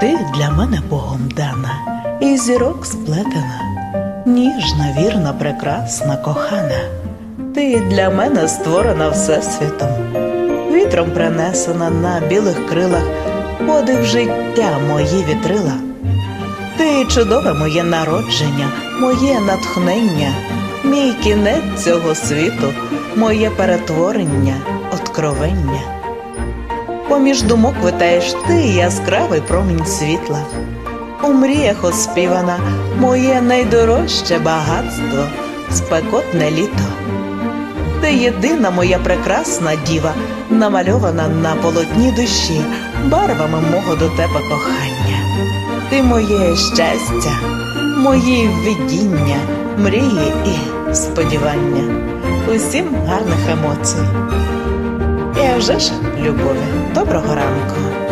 Ти для мене Богом дана, і зірок сплетена, ніжна, вірна, прекрасна, кохана. Ти для мене створена всесвітом, вітром принесена на білих крилах, подих життя мої вітрила. Ти чудове моє народження, моє натхнення, мій кінець цього світу, моє перетворення, откровення. Поміж думок витаєш ти яскравий промінь світла. У мріях оспівана моє найдорожче багатство, спекотне літо. Ти єдина моя прекрасна діва, намальована на полотні душі, барвами мого до тебе кохання. Ти моє щастя, мої видіння, мрії і сподівання, усім гарних емоцій. Вже ж, любові, доброго ранку.